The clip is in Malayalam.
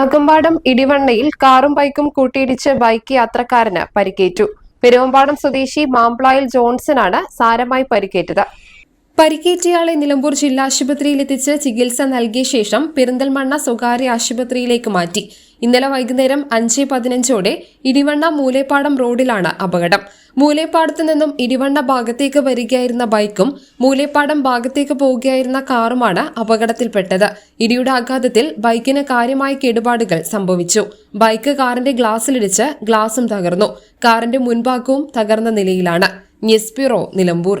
Akampadam ഇടിവണ്ണയിൽ കാറും ബൈക്കും കൂട്ടിയിടിച്ച് ബൈക്ക് യാത്രക്കാരന് പരിക്കേറ്റു. പെരുവമ്പാടം സ്വദേശി മാംപ്ലായിൽ ആണ് സാരമായി പരിക്കേറ്റത്. പരിക്കേറ്റയാളെ നിലമ്പൂർ ജില്ലാ ആശുപത്രിയിൽ എത്തിച്ച് ചികിത്സ നൽകിയ ശേഷം പെരിന്തൽമണ്ണ സ്വകാര്യ ആശുപത്രിയിലേക്ക് മാറ്റി. ഇന്നലെ വൈകുന്നേരം അഞ്ച് പതിനഞ്ചോടെ ഇടിവണ്ണ മൂലേപ്പാടം റോഡിലാണ് അപകടം. മൂലേപ്പാടത്ത് നിന്നും ഇടിവണ്ണ ഭാഗത്തേക്ക് വരികയായിരുന്ന ബൈക്കും മൂലേപ്പാടം ഭാഗത്തേക്ക് പോവുകയായിരുന്ന കാറുമാണ് അപകടത്തിൽപ്പെട്ടത്. ഇടിയുടെ ആഘാതത്തിൽ ബൈക്കിന് കാര്യമായ കേടുപാടുകൾ സംഭവിച്ചു. ബൈക്ക് കാറിന്റെ ഗ്ലാസ്സിലിടിച്ച് ഗ്ലാസും തകർന്നു. കാറിന്റെ മുൻഭാഗവും തകർന്ന നിലയിലാണ്. ന്യൂസ് നിലമ്പൂർ.